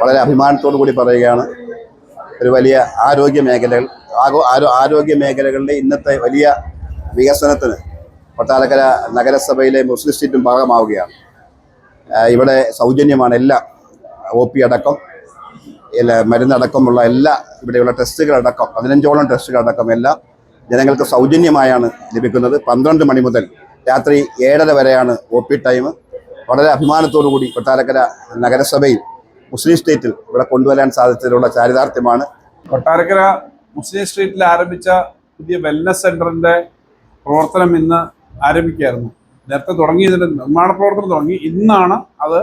വളരെ അഭിമാനത്തോടു കൂടി പറയുകയാണ് ഒരു വലിയ ആരോഗ്യ മേഖലകൾ ആഗോ ആരോ ആരോഗ്യ മേഖലകളുടെ ഇന്നത്തെ വലിയ വികസനത്തിന് കൊട്ടാരക്കര നഗരസഭയിലെ മുസ്ലിം സ്റ്റേറ്റും ഭാഗമാവുകയാണ്. ഇവിടെ സൗജന്യമാണ് എല്ലാം ഒ പി അടക്കം മരുന്നടക്കമുള്ള എല്ലാ ഇവിടെയുള്ള ടെസ്റ്റുകളടക്കം പതിനഞ്ചോളം ടെസ്റ്റുകളടക്കം എല്ലാം ജനങ്ങൾക്ക് സൗജന്യമായാണ് ലഭിക്കുന്നത്. പന്ത്രണ്ട് മണി മുതൽ രാത്രി ഏഴര വരെയാണ് ഒ പി ടൈം. വളരെ അഭിമാനത്തോടു കൂടി കൊട്ടാരക്കര നഗരസഭയിൽ മുസ്ലിം സ്റ്റേറ്റിൽ ഇവിടെ കൊണ്ടുവരാൻ സാധിച്ചതിലുള്ള ചാരിതാർത്ഥ്യമാണ്. കൊട്ടാരക്കര മുസ്ലിം സ്ട്രീറ്റിൽ ആരംഭിച്ച പുതിയ വെൽനസ് സെന്ററിന്റെ പ്രവർത്തനം ഇന്ന് ആരംഭിക്കുകയായിരുന്നു. നേരത്തെ തുടങ്ങിയതിന്റെ നിർമ്മാണ പ്രവർത്തനം തുടങ്ങി. ഇന്നാണ് അത്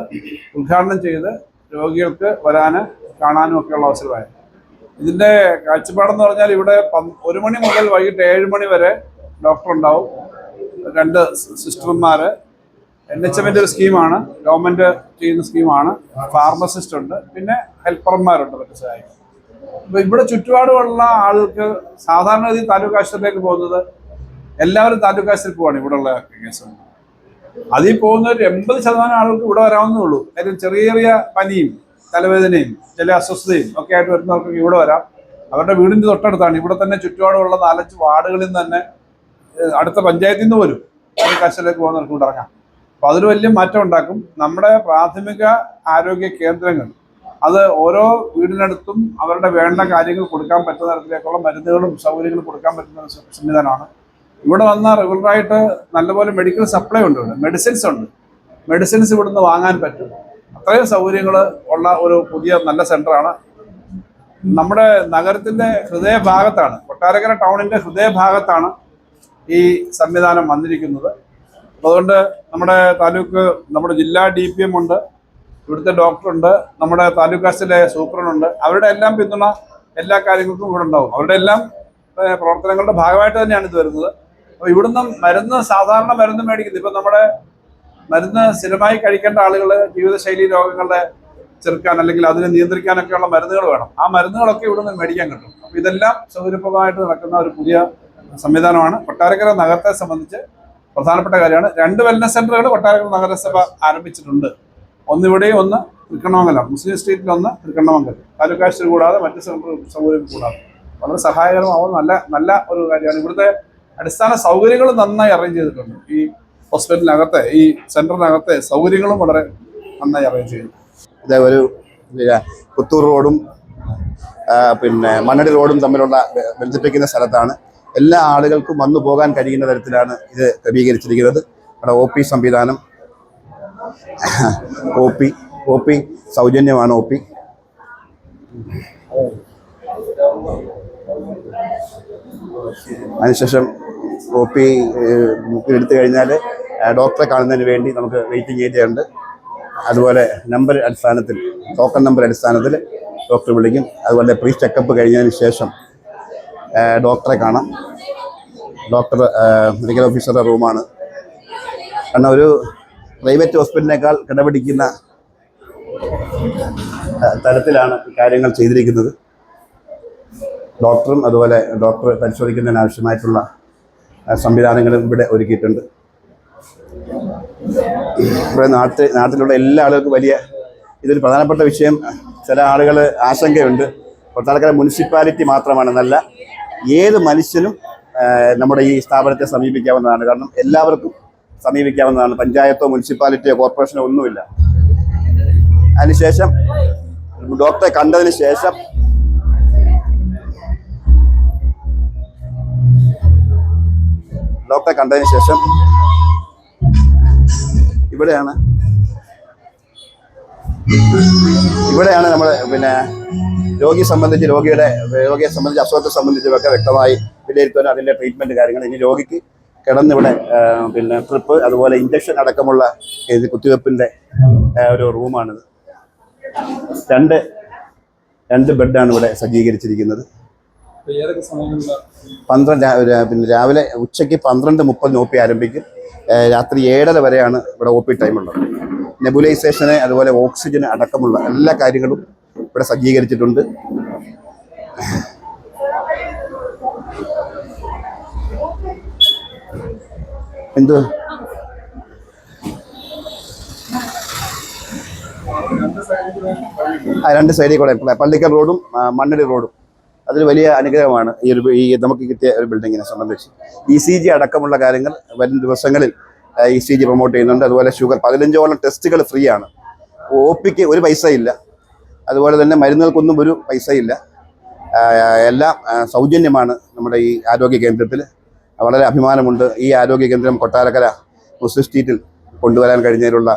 ഉദ്ഘാടനം ചെയ്ത് രോഗികൾക്ക് വരാന് കാണാനും ഒക്കെയുള്ള അവസരമായത്. ഇതിന്റെ കാഴ്ചപ്പാടെന്ന് പറഞ്ഞാൽ ഇവിടെ ഒരു മണി മുതൽ വൈകിട്ട് ഏഴ് മണി വരെ ഡോക്ടർ ഉണ്ടാവും. രണ്ട് സിസ്റ്റർമാര് എൻ എച്ച് എമ്മിന്റെ ഒരു സ്കീമാണ്. ഗവൺമെന്റ് ചെയ്യുന്ന സ്കീമാണ്. ഫാർമസിസ്റ്റ് ഉണ്ട്. പിന്നെ ഹെൽപ്പർമാരുണ്ട് മറ്റു സഹായിക്കും അപ്പൊ ഇവിടെ ചുറ്റുപാടുമുള്ള സാധാരണ സാധാരണഗതി താലൂക്ക് ആശുപത്രിയിലേക്ക് പോകുന്നത് എല്ലാവരും താലൂക്ക് ആശുപത്രിയിൽ പോവാണ്. ഇവിടെ ഉള്ള കേസ് അതിൽ പോകുന്ന ഒരു എൺപത് ശതമാനം ആളുകൾക്ക് ഇവിടെ വരാവുന്നേ ഉള്ളൂ. കാര്യം ചെറിയ ചെറിയ പനിയും തലവേദനയും ചില അസ്വസ്ഥതയും ഒക്കെ ആയിട്ട് വരുന്നവർക്ക് ഇവിടെ വരാം. അവരുടെ വീടിന്റെ തൊട്ടടുത്താണ്. ഇവിടെ തന്നെ ചുറ്റുപാടുമുള്ള നാലഞ്ച് വാർഡുകളിൽ നിന്ന് തന്നെ അടുത്ത പഞ്ചായത്തിൽ നിന്ന് പോലും താലൂക്ക് ആശുപത്രിയിലേക്ക് പോകുന്നവർക്ക് ഇറങ്ങാം. അപ്പൊ അതിൽ വലിയ മാറ്റം ഉണ്ടാക്കും. നമ്മുടെ പ്രാഥമിക ആരോഗ്യ കേന്ദ്രങ്ങൾ അത് ഓരോ വീടിനടുത്തും അവരുടെ വേണ്ട കാര്യങ്ങൾ കൊടുക്കാൻ പറ്റുന്ന തരത്തിലേക്കുള്ള മരുന്നുകളും സൗകര്യങ്ങളും കൊടുക്കാൻ പറ്റുന്ന സംവിധാനമാണ്. ഇവിടെ വന്ന റെഗുലറായിട്ട് നല്ലപോലെ മെഡിക്കൽ സപ്ലൈ ഉണ്ട് ഇവിടെ. മെഡിസിൻസ് ഉണ്ട്. മെഡിസിൻസ് ഇവിടുന്ന് വാങ്ങാൻ പറ്റും. അത്രയും സൗകര്യങ്ങൾ ഉള്ള ഒരു പുതിയ നല്ല സെന്ററാണ്. നമ്മുടെ നഗരത്തിന്റെ ഹൃദയഭാഗത്താണ് കൊട്ടാരക്കര ടൗണിന്റെ ഹൃദയഭാഗത്താണ് ഈ സംവിധാനം വന്നിരിക്കുന്നത്. അതുകൊണ്ട് നമ്മുടെ താലൂക്ക് നമ്മുടെ ജില്ലാ ഡി പി എം ഉണ്ട് ഇവിടുത്തെ ഡോക്ടറുണ്ട് നമ്മുടെ താലൂക്ക് ആശുപത്രിയിലെ സൂപ്രണ്ടുണ്ട് അവരുടെ എല്ലാം പിന്തുണ എല്ലാ കാര്യങ്ങൾക്കും ഇവിടെ ഉണ്ടാവും. അവരുടെ എല്ലാം പ്രവർത്തനങ്ങളുടെ ഭാഗമായിട്ട് തന്നെയാണ് ഇത് വരുന്നത്. അപ്പോൾ ഇവിടുന്ന് മരുന്ന് സാധാരണ മരുന്ന് മേടിക്കുന്നത്. ഇപ്പം നമ്മുടെ മരുന്ന് സ്ഥിരമായി കഴിക്കേണ്ട ആളുകൾ ജീവിതശൈലി രോഗങ്ങളുടെ ചെറുക്കാൻ അല്ലെങ്കിൽ അതിനെ നിയന്ത്രിക്കാനൊക്കെയുള്ള മരുന്നുകൾ വേണം. ആ മരുന്നുകളൊക്കെ ഇവിടുന്ന് മേടിക്കാൻ കിട്ടും. അപ്പോൾ ഇതെല്ലാം സൗകര്യപ്രദമായിട്ട് നടക്കുന്ന ഒരു പുതിയ സംവിധാനമാണ്. കൊട്ടാരക്കര നഗരത്തെ സംബന്ധിച്ച് പ്രധാനപ്പെട്ട കാര്യമാണ്. രണ്ട് വെൽനസ് സെന്ററുകൾ കൊട്ടാരക്കര നഗരസഭ ആരംഭിച്ചിട്ടുണ്ട്. ഒന്നിവിടെയും ഒന്ന് തൃക്കണ്ണമംഗലം മുസ്ലിം സ്ട്രീറ്റിൽ ഒന്ന് തൃക്കണ്ണമംഗലം. താലൂക്ക് കൂടാതെ മറ്റ് സൗകര്യം കൂടാതെ. വളരെ സഹായകരമാവും. നല്ല നല്ല ഒരു കാര്യമാണ്. ഇവിടുത്തെ അടിസ്ഥാന സൗകര്യങ്ങൾ നന്നായി അറേഞ്ച് ചെയ്തിട്ടുണ്ട്. ഈ ഹോസ്പിറ്റലിനകത്തെ ഈ സെന്ററിനകത്തെ സൗകര്യങ്ങളും വളരെ നന്നായി അറേഞ്ച് ചെയ്തിട്ടുണ്ട് ഇതേപോലെ ഒരു പുത്തൂർ റോഡും പിന്നെ മണ്ണടി റോഡും തമ്മിലുള്ള ബന്ധിപ്പിക്കുന്ന സ്ഥലത്താണ് എല്ലാ ആളുകൾക്കും വന്നു പോകാൻ കഴിയുന്ന തരത്തിലാണ് ഇത് ക്രമീകരിച്ചിരിക്കുന്നത്. അവിടെ ഒ പി സംവിധാനം. ഒ പി ഒ പി സൗജന്യമാണ് ഒ പി അതിനുശേഷം ഒ പി എടുത്തു കഴിഞ്ഞാൽ ഡോക്ടറെ കാണുന്നതിന് വേണ്ടി നമുക്ക് വെയിറ്റിംഗ് ഏരിയ ഉണ്ട്. അതുപോലെ നമ്പർ അടിസ്ഥാനത്തിൽ ടോക്കൺ നമ്പർ അടിസ്ഥാനത്തിൽ ഡോക്ടർ വിളിക്കും. അതുപോലെ പ്രീ ചെക്കപ്പ് കഴിഞ്ഞതിന് ശേഷം ഡോക്ടറെ കാണാം. ഡോക്ടർ മെഡിക്കൽ ഓഫീസറുടെ റൂമാണ്. കാരണം ഒരു പ്രൈവറ്റ് ഹോസ്പിറ്റലിനേക്കാൾ കിടപിടിക്കുന്ന തരത്തിലാണ് കാര്യങ്ങൾ ചെയ്തിരിക്കുന്നത്. ഡോക്ടറും അതുപോലെ ഡോക്ടർ പരിശോധിക്കുന്നതിന് ആവശ്യമായിട്ടുള്ള സംവിധാനങ്ങളും ഇവിടെ ഒരുക്കിയിട്ടുണ്ട്. ഇവിടെ നാട്ടിൽ നാട്ടിലുള്ള എല്ലാ ആളുകൾക്കും വലിയ ഇതൊരു പ്രധാനപ്പെട്ട വിഷയം ചില ആളുകൾ ആശങ്കയുണ്ട്. കൊട്ടാരക്കര മുനിസിപ്പാലിറ്റി മാത്രമാണെന്നല്ല ഏത് മനുഷ്യനും നമ്മുടെ ഈ സ്ഥാപനത്തെ സമീപിക്കാവുന്നതാണ്. കാരണം എല്ലാവർക്കും സമീപിക്കാവുന്നതാണ്. പഞ്ചായത്തോ മുനിസിപ്പാലിറ്റിയോ കോർപ്പറേഷനോ ഒന്നുമില്ല. അതിനുശേഷം ഡോക്ടറെ കണ്ടതിന് ശേഷം ഡോക്ടറെ കണ്ടതിന് ശേഷം ഇവിടെയാണ് ഇവിടെയാണ് നമ്മൾ പിന്നെ രോഗി സംബന്ധിച്ച് രോഗിയുടെ രോഗിയെ സംബന്ധിച്ച് അസുഖത്തെ സംബന്ധിച്ചൊക്കെ വ്യക്തമായി വിലയിരുത്താൻ അതിന്റെ ട്രീറ്റ്മെന്റ് കാര്യങ്ങൾ. ഇനി രോഗിക്ക് കിടന്നിവിടെ പിന്നെ ട്രിപ്പ് അതുപോലെ ഇഞ്ചക്ഷൻ അടക്കമുള്ള കുത്തിവെപ്പിന്റെ ഒരു റൂമാണിത് രണ്ട് രണ്ട് ബെഡാണ് ഇവിടെ സജ്ജീകരിച്ചിരിക്കുന്നത്. പന്ത്രണ്ട് പിന്നെ രാവിലെ ഉച്ചയ്ക്ക് പന്ത്രണ്ട് മുപ്പതിന് ഒ പി ആരംഭിക്കും. രാത്രി ഏഴര വരെയാണ് ഇവിടെ ഒ പി ടൈം ഉള്ളത്. നെബുലൈസേഷന് അതുപോലെ ഓക്സിജന് അടക്കമുള്ള എല്ലാ കാര്യങ്ങളും ഇവിടെ സജ്ജീകരിച്ചിട്ടുണ്ട്. എന്ത്? ആ രണ്ട് സൈഡിൽ കൂടെ പള്ളിക്കൽ റോഡും മണ്ണടി റോഡും. അതൊരു വലിയ അനുഗ്രഹമാണ് ഈ ഒരു ഈ നമുക്ക് കിട്ടിയ ഒരു ബിൽഡിങ്ങിനെ സംബന്ധിച്ച്. ഇ സി ജി അടക്കമുള്ള കാര്യങ്ങൾ വരും ദിവസങ്ങളിൽ ഇ സി ജി പ്രൊമോട്ട് ചെയ്യുന്നുണ്ട്. അതുപോലെ ഷുഗർ പതിനഞ്ചോളം ടെസ്റ്റുകൾ ഫ്രീ ആണ് ഒ പിക്ക് ഒരു പൈസ ഇല്ല അതുപോലെ തന്നെ മരുന്നുകൾക്കൊന്നും ഒരു പൈസ ഇല്ല എല്ലാം സൗജന്യമാണ് നമ്മുടെ ഈ ആരോഗ്യ കേന്ദ്രത്തിൽ. വളരെ അഭിമാനമുണ്ട് ഈ ആരോഗ്യ കേന്ദ്രം കൊട്ടാരക്കര മുസ്ലിം സ്ട്രീറ്റിൽ കൊണ്ടുവരാൻ കഴിഞ്ഞതിലുള്ള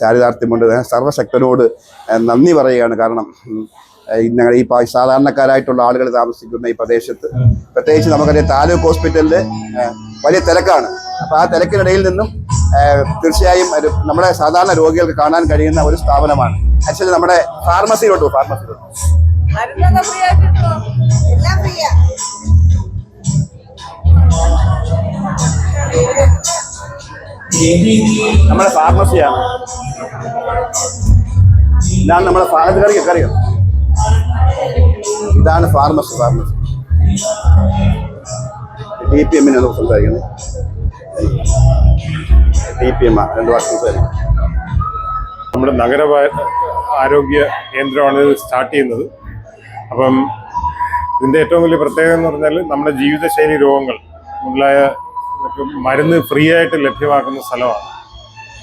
ചാരിതാർത്ഥ്യമുണ്ട്. സർവശക്തനോട് നന്ദി പറയുകയാണ്. കാരണം ഞങ്ങൾ ഈ സാധാരണക്കാരായിട്ടുള്ള ആളുകൾ താമസിക്കുന്ന ഈ പ്രദേശത്ത് പ്രത്യേകിച്ച് നമുക്കറിയാം താലൂക്ക് ഹോസ്പിറ്റലിൽ വലിയ തിരക്കാണ്. അപ്പോൾ ആ തിരക്കിനിടയിൽ നിന്നും തീർച്ചയായും ഒരു നമ്മുടെ സാധാരണ രോഗികൾക്ക് കാണാൻ കഴിയുന്ന ഒരു സ്ഥാപനമാണ്. ആക്ച്വലി നമ്മുടെ ഫാർമസിയിലോട്ട് ഫാർമസിയിലോട്ട് നമ്മുടെ ഫാർമസിയാണ് ഇതാണ് നമ്മുടെ ഫാർമസി അറിയോ അറിയോ ഇതാണ് ഫാർമസി ഫാർമസി ഡി പി എമ്മിനെ സംസാരിക്കുന്നത് ഡി പി എം രണ്ട് വർഷം സംസാരിക്കും നമ്മുടെ നഗര ആരോഗ്യ കേന്ദ്രമാണ് ഇത് സ്റ്റാർട്ട് ചെയ്യുന്നത്. അപ്പം ഇതിന്റെ ഏറ്റവും വലിയ പ്രത്യേകത എന്ന് പറഞ്ഞാൽ നമ്മുടെ ജീവിതശൈലി രോഗങ്ങൾ മുതലായ മരുന്ന് ഫ്രീ ആയിട്ട് ലഭ്യമാക്കുന്ന സ്ഥലമാണ്.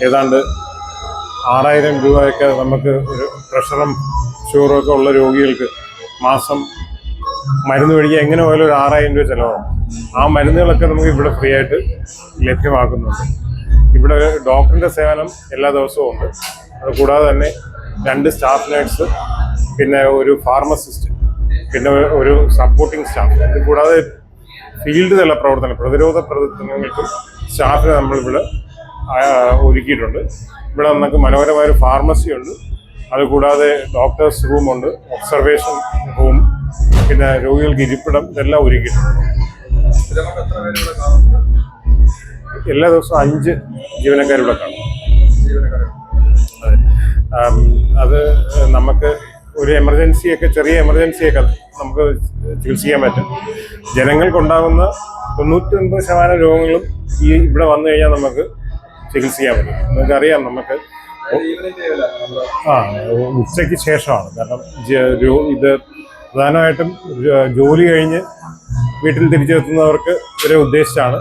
ഏതാണ്ട് ആറായിരം രൂപയൊക്കെ നമുക്ക് പ്രഷറും ഷുഗറും ഒക്കെ ഉള്ള രോഗികൾക്ക് മാസം മരുന്ന് മേടിക്കാൻ എങ്ങനെ പോയാലും ഒരു ആറായിരം രൂപ ചിലവാകും. ആ മരുന്നുകളൊക്കെ നമുക്ക് ഇവിടെ ഫ്രീ ആയിട്ട് ലഭ്യമാക്കുന്നുണ്ട്. ഇവിടെ ഡോക്ടറിന്റെ സേവനം എല്ലാ ദിവസവും ഉണ്ട്. അതുകൂടാതെ തന്നെ രണ്ട് സ്റ്റാഫ് നേഴ്സ് പിന്നെ ഒരു ഫാർമസിസ്റ്റ് പിന്നെ ഒരു സപ്പോർട്ടിംഗ് സ്റ്റാഫ്. ഇത് കൂടാതെ ഫീൽഡ് തല പ്രവർത്തനം പ്രതിരോധ പ്രവർത്തനങ്ങൾക്കും സ്റ്റാഫിനെ നമ്മളിവിടെ ഒരുക്കിയിട്ടുണ്ട്. ഇവിടെ നമുക്ക് മനോഹരമായ ഒരു ഫാർമസി ഉണ്ട്. അതുകൂടാതെ ഡോക്ടേഴ്സ് റൂമുണ്ട് ഒബ്സർവേഷൻ റൂം പിന്നെ രോഗികൾക്ക് ഇരിപ്പിടം ഇതെല്ലാം ഒരുക്കിയിട്ടുണ്ട്. എല്ലാ ദിവസവും അഞ്ച് ജീവനക്കാരിവിടെ കാണും. അതെ. നമുക്ക് ഒരു എമർജൻസിയൊക്കെ ചെറിയ എമർജൻസിയൊക്കെ നമുക്ക് ചികിത്സിക്കാൻ പറ്റും. ജനങ്ങൾക്കുണ്ടാകുന്ന തൊണ്ണൂറ്റൊൻപത് ശതമാനം രോഗങ്ങളും ഈ ഇവിടെ വന്നു കഴിഞ്ഞാൽ നമുക്ക് ചികിത്സിക്കാൻ പറ്റും. നമുക്കറിയാം നമുക്ക് ആ ഉച്ചയ്ക്ക് ശേഷമാണ്. കാരണം ഇത് പ്രധാനമായിട്ടും ജോലി കഴിഞ്ഞ് വീട്ടിൽ തിരിച്ചെത്തുന്നവർക്ക് ഒരു ഉദ്ദേശിച്ചാണ്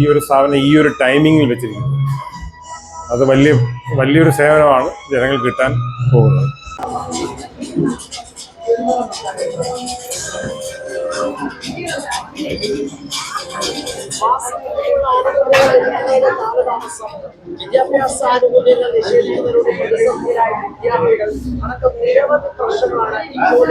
ഈ ഒരു സ്ഥാപനം ഈ ഒരു ടൈമിങ്ങിൽ വെച്ചിരിക്കുന്നത്. അത് വലിയ വലിയൊരു സേവനമാണ് ജനങ്ങൾ കിട്ടാൻ പോകുന്നത്. വിദ്യാഭ്യാസ ആനുകൂല്യങ്ങൾ നിഷേധിക്കുന്നതിനോട് പ്രതിസന്ധിയിലായ വിദ്യാർത്ഥികൾ അടക്കം നിരവധി പ്രശ്നങ്ങളാണ് ഇപ്പോൾ